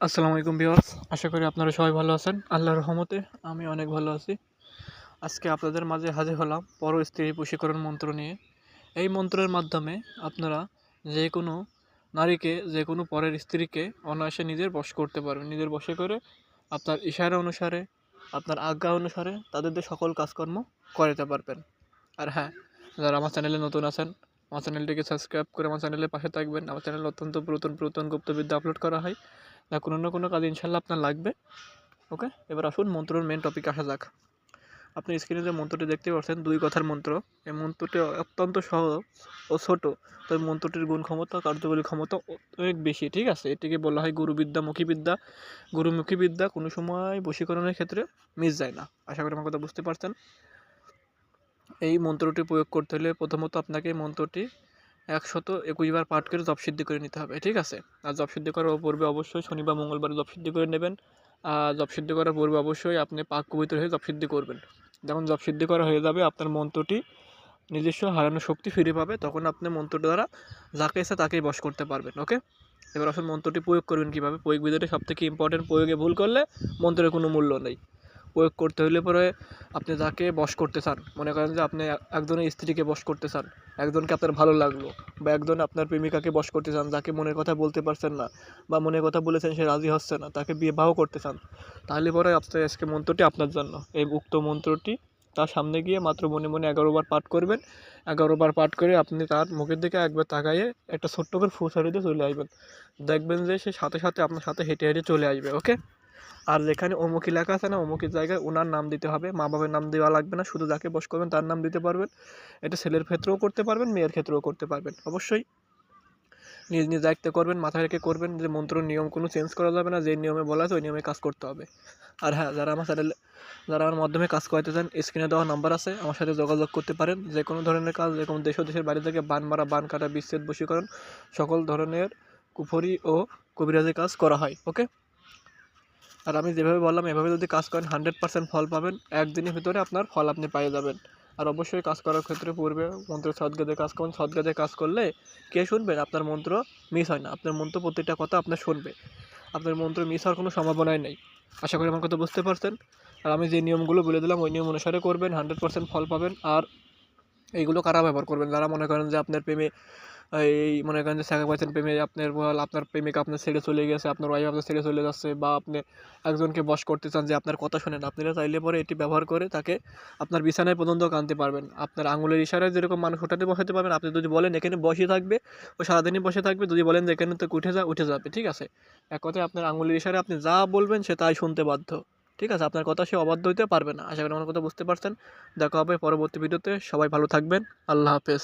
আসসালামু আলাইকুম ভিউয়ার্স, আশা করি আপনারা সবাই ভালো আছেন। আল্লাহর রহমতে আমি অনেক ভালো আছি। আজকে আপনাদের মাঝে হাজির হলাম পর স্ত্রী বশীকরণ মন্ত্র নিয়ে। এই মন্ত্রের মাধ্যমে আপনারা যে কোনো নারীকে, যে কোনো পরের স্ত্রীকে অনায়াসে নিজের বশ করতে পারবেন। নিজের বশে করে আপনার ইশারা অনুসারে, আপনার আজ্ঞা অনুসারে তাদের দিয়ে সকল কাজকর্ম করাতে পারবেন। আর হ্যাঁ যারা আমার চ্যানেলে নতুন আছেন, আমার চ্যানেলটিকে সাবস্ক্রাইব করে আমার চ্যানেলের পাশে থাকবেন। আমার চ্যানেলে অত্যন্ত পুরাতন পুরাতন গুপ্তবিদ্যা আপলোড করা হয়। না, কোনো না কোনো কাজ ইনশাল্লাহ আপনার লাগবে। ওকে এবার আসুন, মন্ত্রর মেন টপিক আসা যাক। আপনি স্ক্রিনে যে মন্ত্রটি দেখতে পাচ্ছেন, দুই কথার মন্ত্র। এই মন্ত্রটি অত্যন্ত সহজ ও ছোট তবে মন্ত্রটির গুণ ক্ষমতা কার্যকরী ক্ষমতা অনেক বেশি, ঠিক আছে? এটিকে বলা হয় গুরুবিদ্যা, মুখীবিদ্যা। গুরুমুখী বিদ্যা কোনো সময় বশীকরণের ক্ষেত্রে মিস যায় না। আশা করি আমার কথা বুঝতে পারছেন। এই মন্ত্রটি প্রয়োগ করতে হলে প্রথমত আপনাকে মন্ত্রটি একশত একুশ বার পাঠ করে জব সিদ্ধি করে নিতে হবে, ঠিক আছে? আর জব সিদ্ধি করার পূর্বে অবশ্যই শনিবার, মঙ্গলবার জব সিদ্ধি করে নেবেন। আর জব সিদ্ধি করার পূর্বে অবশ্যই আপনি পাক পবিত্র হয়ে জব সিদ্ধি করবেন। যখন জব সিদ্ধি করা হয়ে যাবে, আপনার মন্ত্রটি নিজস্ব হারানো শক্তি ফিরে পাবে, তখন আপনি মন্ত্রটি দ্বারা যাকে ইচ্ছা তাকেই বশ করতে পারবেন, ওকে? এবার আসলে মন্ত্রটি প্রয়োগ করবেন কীভাবে? প্রয়োগ বিধানটা সব থেকে ইম্পর্টেন্ট প্রয়োগে ভুল করলে মন্ত্রের কোনো মূল্য নেই। প্রয়োগ করতে হলে পরে আপনি যাকে বশ করতে চান, মনে করেন যে আপনি একজনের স্ত্রীকে বশ করতে চান, একজনকে আপনার ভালো লাগল বা একজন আপনার প্রেমিকাকে বশ করতে চান, যাকে মনের কথা বলতে পারছেন না বা মনের কথা বলেছেন সে রাজি হচ্ছে না, তাকে বিবাহ করতে চান, তাহলে পরে আপনার আজকে মন্ত্রটি আপনার জন্য। এই উক্ত মন্ত্রটি তার সামনে গিয়ে মাত্র মনে মনে বার পাঠ করবেন। বার পাঠ করে আপনি তার মুখের দিকে একবার তাকাইয়ে একটা ছোট্ট করে ফু দিয়ে চলে আসবেন। দেখবেন যে সে সাথে সাথে আপনার সাথে হেঁটে হেঁটে চলে আসবে, ওকে? আর যেখানে অমুকি লেখা আছে না অমুকের জায়গায় ওনার নাম দিতে হবে। মা বাবার নাম দেওয়া লাগবে না, শুধু যাকে বস করবেন তার নাম দিতে পারবেন। এটা ছেলের ক্ষেত্রেও করতে পারবেন, মেয়ের ক্ষেত্রেও করতে পারবেন। অবশ্যই নিজ নিজ দায়িত্ব করবেন, মাথায় রেখে করবেন যে মন্ত্র, নিয়ম কোনো চেঞ্জ করা যাবে না যে নিয়মে বলা আছে ওই নিয়মে কাজ করতে হবে। আর হ্যাঁ যারা আমার চ্যানেলে যারা আমার মাধ্যমে কাজ করাতে চান স্ক্রিনে দেওয়া নাম্বার আছে, আমার সাথে যোগাযোগ করতে পারেন। যে কোনো ধরনের কাজ, যে কোনো দেশ দেশের বাড়ি থেকে বান মারা, বান কাটা, বিচ্ছেদ, বশীকরণ সকল ধরনের কুফরি ও কবিরাজের কাজ করা হয় ওকে আর আমি যেভাবে বললাম, এভাবে যদি কাজ করেন হান্ড্রেড পার্সেন্ট ফল পাবেন। একদিনের ভিতরে আপনার ফল আপনি পেয়ে যাবেন। আর অবশ্যই কাজ করার ক্ষেত্রে পূর্বে মন্ত্র সদগাদে কাজ করুন। সদগাদে কাজ করলে কে শুনবেন? আপনার মন্ত্র মিস হয় না। আপনার মন্ত্র প্রত্যেকটা কথা আপনার শুনবে। আপনার মন্ত্র মিস হওয়ার কোনো সম্ভাবনাই নেই। আশা করি আমার কথা বুঝতে পারছেন। আর আমি যে নিয়মগুলো বলে দিলাম, ওই নিয়ম অনুসারে করবেন হান্ড্রেড পার্সেন্ট ফল পাবেন। আর এইগুলো কারা ব্যবহার করবেন? যারা মনে করেন যে আপনার প্রেমে এই মনে করেন যে সাকা পাইছেন প্রেমে আপনার আপনার প্রেমিকা আপনার ছেড়ে চলে গেছে, আপনার ওয়াইফ আপনার ছেড়ে চলে যাচ্ছে বা আপনি একজনকে বস করতে চান যে আপনার কথা শোনেন, আপনারা চাইলে পরে এটি ব্যবহার করে তাকে আপনার বিছানায় পর্যন্ত আনতে পারবেন। আপনার আঙুলের ইশারায় যেরকম মানুষ ওঠাতে বসাতে পারবেন, আপনি যদি বলেন এখানে বসে থাকবে ও সারাদিনই বসে থাকবে, যদি বলেন যে এখানে তো উঠে যা, উঠে যাবে, ঠিক আছে? এক কথায় আপনার আঙুলের ইশারায় আপনি যা বলবেন সে তাই শুনতে বাধ্য, ঠিক আছে? আপনার কথা সে অবাধ্য হইতে পারবে না। আশা করি আমার কথা বুঝতে পারছেন। দেখা হবে পরবর্তী ভিডিওতে। সবাই ভালো থাকবেন। আল্লাহ হাফেজ।